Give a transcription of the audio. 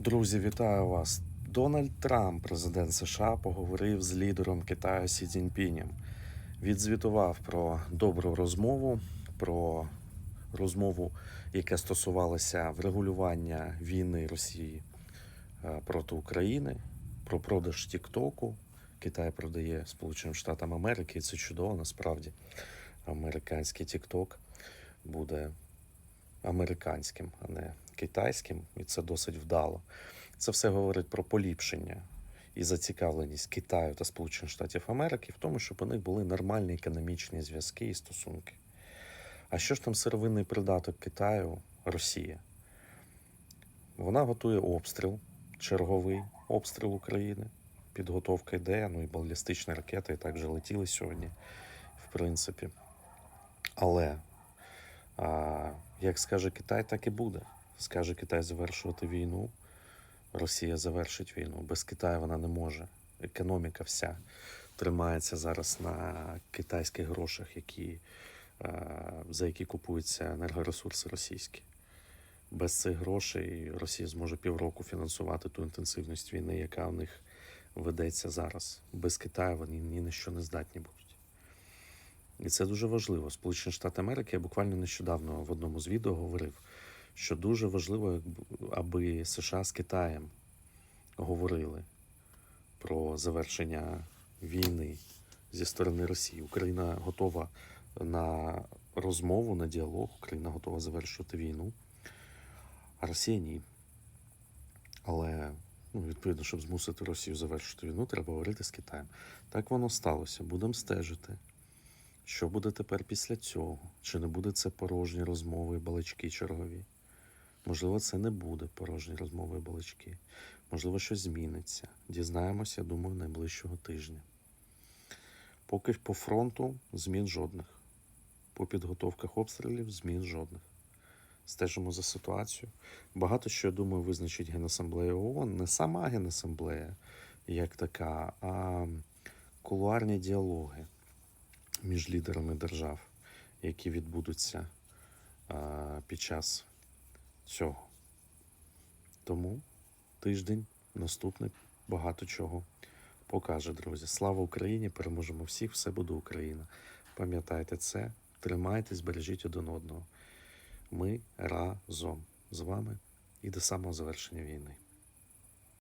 Друзі, вітаю вас. Дональд Трамп, президент США, поговорив з лідером Китаю Сі Цзіньпінем. Відзвітував про добру розмову, про розмову, яка стосувалася врегулювання війни Росії е, проти України, про продаж Тіктоку. Китай продає Сполученим Штатам Америки, і це чудово насправді. Американський Тікток буде американським, а не китайським, і це досить вдало. Це все говорить про поліпшення і зацікавленість Китаю та Сполучених Штатів Америки в тому, щоб у них були нормальні економічні зв'язки і стосунки. А що ж там сировинний придаток Китаю Росія? Вона готує обстріл, черговий обстріл України. Підготовка йде, ну і балістичні ракети і так вже летіли сьогодні, в принципі. Але а, як скаже Китай, так і буде. Скаже Китай завершувати війну, Росія завершить війну. Без Китаю вона не може. Економіка вся тримається зараз на китайських грошах, які, за які купуються енергоресурси російські. Без цих грошей Росія зможе півроку фінансувати ту інтенсивність війни, яка в них ведеться зараз. Без Китаю вони ні на що не здатні будуть. І це дуже важливо. Сполучені Штати Америки я буквально нещодавно в одному з відео говорив, що дуже важливо, аби США з Китаєм говорили про завершення війни зі сторони Росії. Україна готова на розмову, на діалог, Україна готова завершувати війну, а Росія ні. Але ну, відповідно, щоб змусити Росію завершити війну, треба говорити з Китаєм. Так воно сталося. Будемо стежити. Що буде тепер після цього? Чи не буде це порожні розмови і балачки чергові? Можливо, це не буде порожні розмови і балачки. Можливо, щось зміниться. Дізнаємося, я думаю, найближчого тижня. Поки по фронту змін жодних. По підготовках обстрілів змін жодних. Стежимо за ситуацією. Багато що, я думаю, визначить Генасамблея ООН. Не сама Генасамблея як така, а кулуарні діалоги між лідерами держав, які відбудуться під час цього. Тому тиждень наступний багато чого покаже, друзі. Слава Україні! Переможемо всіх, все буде Україна. Пам'ятайте це, тримайтесь, бережіть один одного. Ми разом з вами і до самого завершення війни.